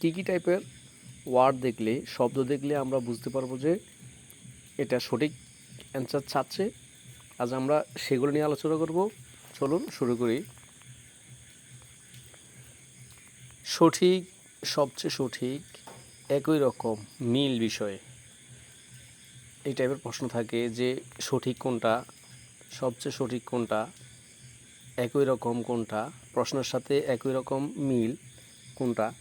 কী কী টাইপের ওয়ার্ড দেখলে, শব্দ দেখলে আমরা বুঝতে পারব যে এটা সঠিক অ্যান্সার চাচ্ছে আজ আমরা সেগুলো নিয়ে আলোচনা করব। চলুন শুরু করি। সঠিক, সবচেয়ে সঠিক, একই রকম, মিল বিষয়ে। এই টাইপের প্রশ্ন থাকে যে সঠিক কোনটা, সবচেয়ে সঠিক কোনটা, একই রকম কোনটা, প্রশ্নের সাথে একই রকম মিল কোনটা?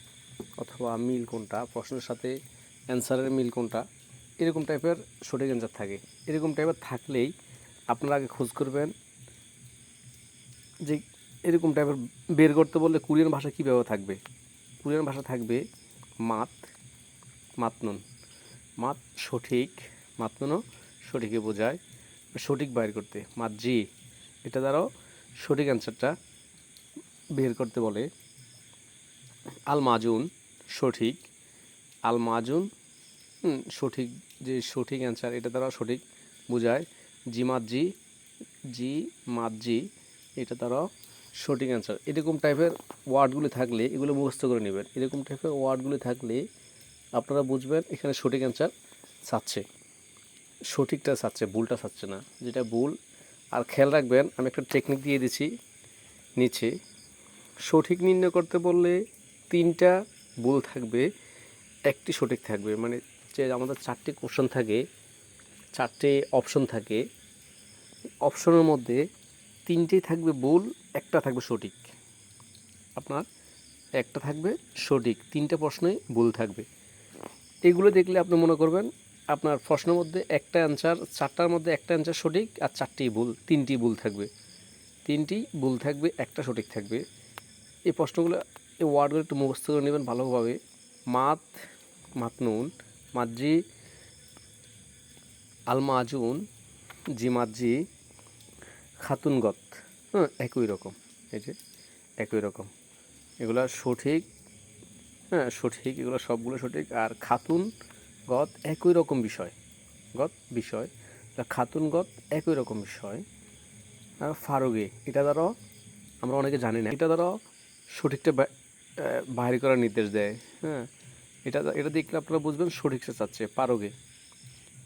অথবা মিল কোনটা, প্রশ্নের সাথে অ্যান্সারের মিল কোনটা, এরকম টাইপের সঠিক অ্যান্সার থাকে। এরকম টাইপের থাকলেই আপনারা আগে খোঁজ করবেন যে এরকম টাইপের বের করতে বললে কোরিয়ান ভাষা কী ব্যবহার থাকবে। কোরিয়ান ভাষা থাকবে মাত মাতনুন মাত সঠিক মাতনুনও সঠিকে বোঝায় সঠিক বাইর করতে। মাত জি, এটা দ্বারাও সঠিক অ্যান্সারটা বের করতে বলে। আল মাজুন সঠিক আল মাজুন সঠিক যে সঠিক অ্যান্সার এটা তারা সঠিক বোঝায়। জি মাত জি জি মাত জি এটা তারা সঠিক অ্যান্সার এরকম টাইপের ওয়ার্ডগুলি থাকলে এগুলো মুখস্থ করে নেবেন। এরকম টাইপের ওয়ার্ডগুলি থাকলে আপনারা বুঝবেন এখানে সঠিক অ্যান্সার চাচ্ছে সঠিকটা চাচ্ছে ভুলটা চাচ্ছে না। যেটা ভুল, আর খেয়াল রাখবেন, আমি একটা টেকনিক দিয়ে দিচ্ছি নিচে। সঠিক নির্ণয় করতে বললে তিনটা ভুল থাকবে, একটি সঠিক থাকবে। মানে যে আমাদের চারটি কোশ্চেন থাকে, চারটে অপশন থাকে অপশনের মধ্যে তিনটেই থাকবে ভুল, একটা থাকবে সঠিক। আপনার একটা থাকবে সঠিক, তিনটে প্রশ্নই ভুল থাকবে। এগুলো দেখলে আপনি মনে করবেন, আপনার প্রশ্নের মধ্যে একটা অ্যান্সার চারটার মধ্যে একটা অ্যান্সার সঠিক আর চারটি ভুল, তিনটি ভুল থাকবে। তিনটি ভুল থাকবে, একটা সঠিক থাকবে। এই প্রশ্নগুলো এই ওয়ার্ডগুলো একটু মুখস্থ করে নেবেন ভালোভাবে। মাত মাতনুন মাতজি আলমাজুন জিমাজি খাতুনগত হ্যাঁ একই রকম, এই যে, একই রকম। এগুলো সঠিক হ্যাঁ সঠিক, এগুলো সবগুলো সঠিক। আর খাতুন গত একই রকম বিষয়, গত বিষয়। খাতুন গত একই রকম বিষয়। আর ফারুগে এটা দ্বারা আমরা অনেকে জানি না, এটা দ্বারা সঠিকটা বা- আহ, বাইর করার নির্দেশ দেয়। হ্যাঁ। এটা এটা দেখলে আপনারা বুঝবেন সঠিকটা চাচ্ছে। পারোগে।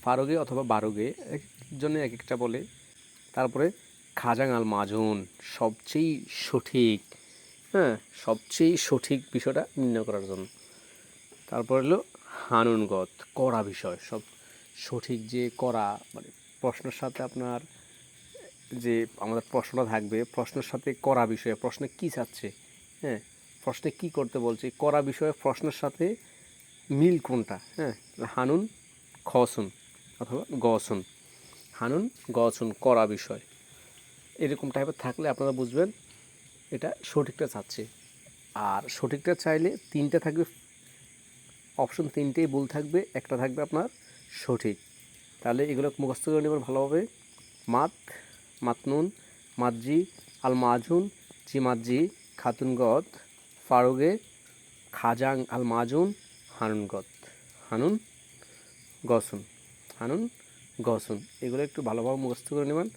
ফারোগে অথবা বারোগে এক জন্য এক একটা বলে। তারপরে খাজাঙাল মাজুন সবচেয়ে সঠিক। হ্যাঁ সবচেয়ে সঠিক বিষয়টা নির্ণয় করার জন্য। তারপর হলো হানুনগত করা বিষয়। সব সঠিক যে করা মানে প্রশ্নের সাথে আপনার যে আমাদের প্রশ্নটা থাকবে প্রশ্নের সাথে করা বিষয়ে প্রশ্নে কী চাচ্ছে? হ্যাঁ প্রশ্নে কি করতে বলছে? করা বিষয়ে প্রশ্নের সাথে মিল কোনটা? হ্যাঁ হানুন, খসুন অথবা গসুন। হানুন, গসুন, করা বিষয়। এরকম টাইপের থাকলে আপনারা বুঝবেন এটা সঠিকটা চাচ্ছে। আর সঠিকটা চাইলে তিনটা থাকবে। অপশন তিনটেই ভুল থাকবে, একটা থাকবে আপনার সঠিক। তাহলে এগুলো মুখস্থ করে নেবেন ভালোভাবে। মাত, মাতনুন, মাতজি আল মাজুন জি মাতজি খাতুনগত ফারুগে, খাজাং আল মাজুন হানুন গত, হানুন গসুন হানুন গসুন। এগুলো একটু ভালোভাবে মুখস্থ করে নেবেন।